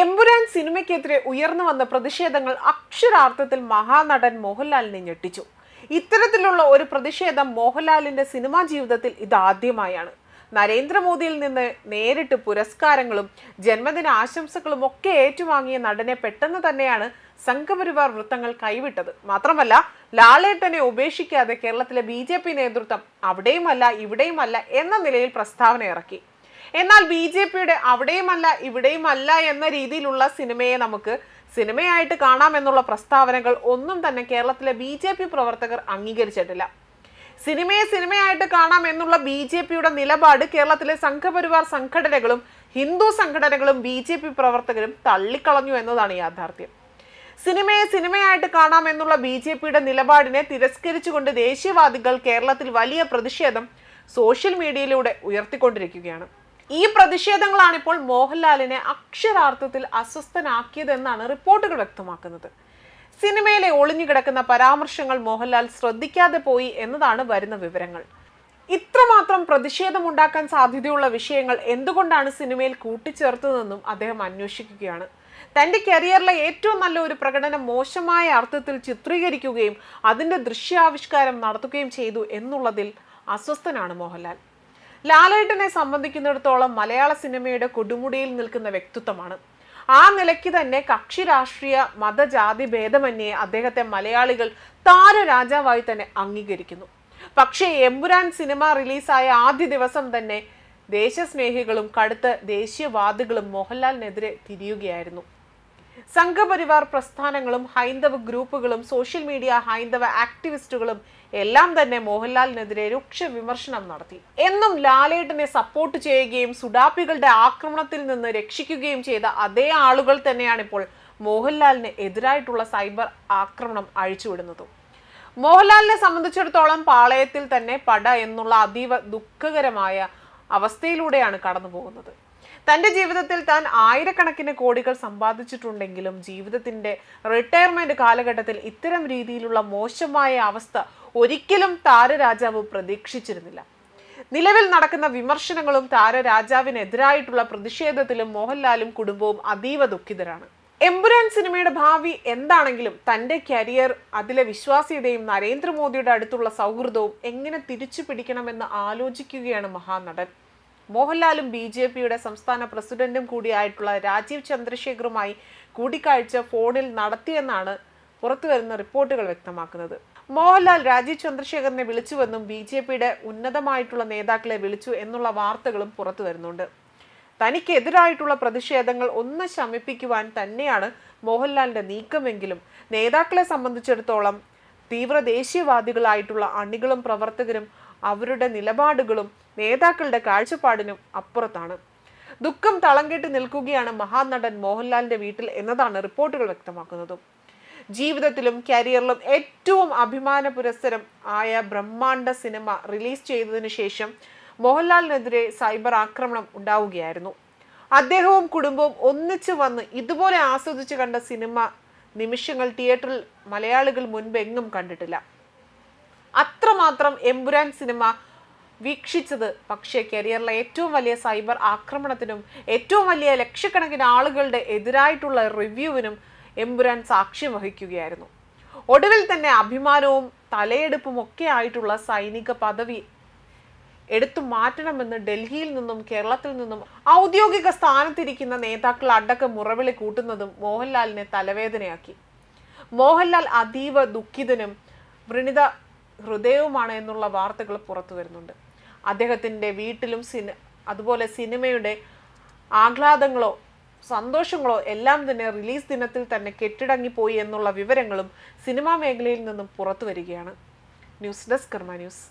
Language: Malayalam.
എമ്പുരാൻ സിനിമയ്ക്കെതിരെ ഉയർന്നു വന്ന പ്രതിഷേധങ്ങൾ അക്ഷരാർത്ഥത്തിൽ മഹാനടൻ മോഹൻലാലിനെ ഞെട്ടിച്ചു. ഇത്തരത്തിലുള്ള ഒരു പ്രതിഷേധം മോഹൻലാലിന്റെ സിനിമാ ജീവിതത്തിൽ ഇതാദ്യമായാണ്. നരേന്ദ്രമോദിയിൽ നിന്ന് നേരിട്ട് പുരസ്കാരങ്ങളും ജന്മദിന ആശംസകളും ഒക്കെ ഏറ്റുവാങ്ങിയ നടനെ പെട്ടെന്ന് തന്നെയാണ് സംഘപരിവാർ വൃത്തങ്ങൾ കൈവിട്ടത്. മാത്രമല്ല ലാലേട്ടനെ ഉപേക്ഷിക്കാതെ കേരളത്തിലെ ബി നേതൃത്വം അവിടെയുമല്ല ഇവിടെയുമല്ല എന്ന നിലയിൽ പ്രസ്താവന ഇറക്കി. എന്നാൽ ബി ജെ പിയുടെ അവിടെയുമല്ല ഇവിടെയുമല്ല എന്ന രീതിയിലുള്ള സിനിമയെ നമുക്ക് സിനിമയായിട്ട് കാണാമെന്നുള്ള പ്രസ്താവനകൾ ഒന്നും തന്നെ കേരളത്തിലെ ബി ജെ പി പ്രവർത്തകർ അംഗീകരിച്ചിട്ടില്ല. സിനിമയെ സിനിമയായിട്ട് കാണാം എന്നുള്ള ബി ജെ പിയുടെ നിലപാട് കേരളത്തിലെ സംഘപരിവാർ സംഘടനകളും ഹിന്ദു സംഘടനകളും ബി ജെ പി പ്രവർത്തകരും തള്ളിക്കളഞ്ഞു എന്നതാണ് യാഥാർത്ഥ്യം. സിനിമയെ സിനിമയായിട്ട് കാണാം എന്നുള്ള ബി ജെ പിയുടെ നിലപാടിനെ തിരസ്കരിച്ചുകൊണ്ട് ദേശീയവാദികൾ കേരളത്തിൽ വലിയ പ്രതിഷേധം സോഷ്യൽ മീഡിയയിലൂടെ ഉയർത്തിക്കൊണ്ടിരിക്കുകയാണ്. ഈ പ്രതിഷേധങ്ങളാണ് ഇപ്പോൾ മോഹൻലാലിനെ അക്ഷരാർത്ഥത്തിൽ അസ്വസ്ഥനാക്കിയതെന്നാണ് റിപ്പോർട്ടുകൾ വ്യക്തമാക്കുന്നത്. സിനിമയിലെ ഒളിഞ്ഞുകിടക്കുന്ന പരാമർശങ്ങൾ മോഹൻലാൽ ശ്രദ്ധിക്കാതെ പോയി എന്നതാണ് വരുന്ന വിവരങ്ങൾ. ഇത്രമാത്രം പ്രതിഷേധമുണ്ടാക്കാൻ സാധ്യതയുള്ള വിഷയങ്ങൾ എന്തുകൊണ്ടാണ് സിനിമയിൽ കൂട്ടിച്ചേർത്തതെന്നും അദ്ദേഹം അന്വേഷിക്കുകയാണ്. തന്റെ കരിയറിലെ ഏറ്റവും നല്ല ഒരു പ്രകടനം മോശമായ അർത്ഥത്തിൽ ചിത്രീകരിക്കുകയും അതിന്റെ ദൃശ്യാവിഷ്കാരം നടത്തുകയും ചെയ്തു എന്നുള്ളതിൽ അസ്വസ്ഥനാണ് മോഹൻലാൽ. ലാലേട്ടനെ സംബന്ധിക്കുന്നിടത്തോളം മലയാള സിനിമയുടെ കൊടുമുടിയിൽ നിൽക്കുന്ന വ്യക്തിത്വമാണ്. ആ നിലയ്ക്ക് തന്നെ കക്ഷി രാഷ്ട്രീയ മതജാതി ഭേദമന്യേ അദ്ദേഹത്തെ മലയാളികൾ താരരാജാവായി തന്നെ അംഗീകരിക്കുന്നു. പക്ഷേ എമ്പുരാൻ സിനിമ റിലീസായ ആദ്യ ദിവസം തന്നെ ദേശസ്നേഹികളും കടുത്ത ദേശീയവാദികളും മോഹൻലാലിനെതിരെ തിരിയുകയായിരുന്നു. സംഘപരിവാർ പ്രസ്ഥാനങ്ങളും ഹൈന്ദവ ഗ്രൂപ്പുകളും സോഷ്യൽ മീഡിയ ഹൈന്ദവ ആക്ടിവിസ്റ്റുകളും എല്ലാം തന്നെ മോഹൻലാലിനെതിരെ രൂക്ഷ വിമർശനം നടത്തി. എന്നും ലാലേട്ടനെ സപ്പോർട്ട് ചെയ്യുകയും സുഡാപ്പികളുടെ ആക്രമണത്തിൽ നിന്ന് രക്ഷിക്കുകയും ചെയ്ത അതേ ആളുകൾ തന്നെയാണ് ഇപ്പോൾ മോഹൻലാലിന് എതിരായിട്ടുള്ള സൈബർ ആക്രമണം അഴിച്ചുവിടുന്നതും. മോഹൻലാലിനെ സംബന്ധിച്ചിടത്തോളം പാളയത്തിൽ തന്നെ പട എന്നുള്ള അതീവ ദുഃഖകരമായ അവസ്ഥയിലൂടെയാണ് കടന്നു പോകുന്നത് തന്റെ ജീവിതത്തിൽ താൻ ആയിരക്കണക്കിന് കോടികൾ സമ്പാദിച്ചിട്ടുണ്ടെങ്കിലും ജീവിതത്തിന്റെ റിട്ടയർമെന്റ് കാലഘട്ടത്തിൽ ഇത്തരം രീതിയിലുള്ള മോശമായ അവസ്ഥ ഒരിക്കലും താരരാജാവ് പ്രതീക്ഷിച്ചിരുന്നില്ല. നിലവിൽ നടക്കുന്ന വിമർശനങ്ങളും താരരാജാവിനെതിരായിട്ടുള്ള പ്രതിഷേധത്തിലും മോഹൻലാലും കുടുംബവും അതീവ ദുഃഖിതരാണ്. എമ്പുരാൻ സിനിമയുടെ ഭാവി എന്താണെങ്കിലും തന്റെ കരിയർ അതിലെ വിശ്വാസ്യതയും നരേന്ദ്രമോദിയുടെ അടുത്തുള്ള സൗഹൃദവും എങ്ങനെ തിരിച്ചു പിടിക്കണമെന്ന് ആലോചിക്കുകയാണ് മഹാനടൻ. മോഹൻലാലും ബി ജെ പിയുടെ സംസ്ഥാന പ്രസിഡന്റും കൂടിയായിട്ടുള്ള രാജീവ് ചന്ദ്രശേഖറുമായി കൂടിക്കാഴ്ച ഫോണിൽ നടത്തിയെന്നാണ് പുറത്തുവരുന്ന റിപ്പോർട്ടുകൾ വ്യക്തമാക്കുന്നത്. മോഹൻലാൽ രാജീവ് ചന്ദ്രശേഖറിനെ വിളിച്ചുവെന്നും ബി ജെ പിയുടെ ഉന്നതമായിട്ടുള്ള നേതാക്കളെ വിളിച്ചു എന്നുള്ള വാർത്തകളും പുറത്തു വരുന്നുണ്ട് തനിക്കെതിരായിട്ടുള്ള പ്രതിഷേധങ്ങൾ ഒന്ന് ശമിപ്പിക്കുവാൻ തന്നെയാണ് മോഹൻലാലിന്റെ നീക്കമെങ്കിലും. നേതാക്കളെ സംബന്ധിച്ചിടത്തോളം തീവ്ര ദേശീയവാദികളായിട്ടുള്ള അണികളും പ്രവർത്തകരും അവരുടെ നിലപാടുകളും നേതാക്കളുടെ കാഴ്ചപ്പാടിനും അപ്പുറത്താണ്. ദുഃഖം തളം കെട്ടി നിൽക്കുകയാണ് മഹാനടൻ മോഹൻലാലിന്റെ വീട്ടിൽ എന്നതാണ് റിപ്പോർട്ടുകൾ വ്യക്തമാക്കുന്നത്. ജീവിതത്തിലും കരിയറിലും ഏറ്റവും അഭിമാന പുരസ്സരം ആയ ബ്രഹ്മാണ്ഡ സിനിമ റിലീസ് ചെയ്തതിനു ശേഷം മോഹൻലാലിനെതിരെ സൈബർ ആക്രമണം ഉണ്ടാവുകയായിരുന്നു. അദ്ദേഹവും കുടുംബവും ഒന്നിച്ചു വന്ന് ഇതുപോലെ ആസ്വദിച്ചു കണ്ട സിനിമ നിമിഷങ്ങൾ തിയേറ്ററിൽ മലയാളികൾ മുൻപെങ്ങും കണ്ടിട്ടില്ല. അത്രമാത്രം എമ്പുരാൻ സിനിമ വീക്ഷിച്ചത് പക്ഷേ കരിയറിലെ ഏറ്റവും വലിയ സൈബർ ആക്രമണത്തിനും ഏറ്റവും വലിയ ലക്ഷക്കണക്കിന് ആളുകളുടെ എതിരായിട്ടുള്ള റിവ്യൂവിനും എമ്പുരാൻ സാക്ഷ്യം വഹിക്കുകയായിരുന്നു. ഒടുവിൽ തന്നെ അഭിമാനവും തലയെടുപ്പും ഒക്കെ ആയിട്ടുള്ള സൈനിക പദവി എടുത്തു മാറ്റണമെന്ന് ഡൽഹിയിൽ നിന്നും കേരളത്തിൽ നിന്നും ഔദ്യോഗിക സ്ഥാനത്തിരിക്കുന്ന നേതാക്കൾ അടക്കം മുറവിളി കൂട്ടുന്നതും മോഹൻലാലിനെ തലവേദനയാക്കി. മോഹൻലാൽ അതീവ ദുഃഖിതനും വൃണിത ഹൃദയവുമാണ് എന്നുള്ള വാർത്തകൾ പുറത്തു വരുന്നുണ്ട്. അദ്ദേഹത്തിന്റെ വീട്ടിലും സിനി അതുപോലെ സിനിമയുടെ ആഹ്ലാദങ്ങളോ സന്തോഷങ്ങളോ എല്ലാം തന്നെ റിലീസ് ദിനത്തിൽ തന്നെ കെട്ടിടങ്ങിപ്പോയി എന്നുള്ള വിവരങ്ങളും സിനിമാ മേഖലയിൽ നിന്നും പുറത്തു വരികയാണ്. News desk Karma news.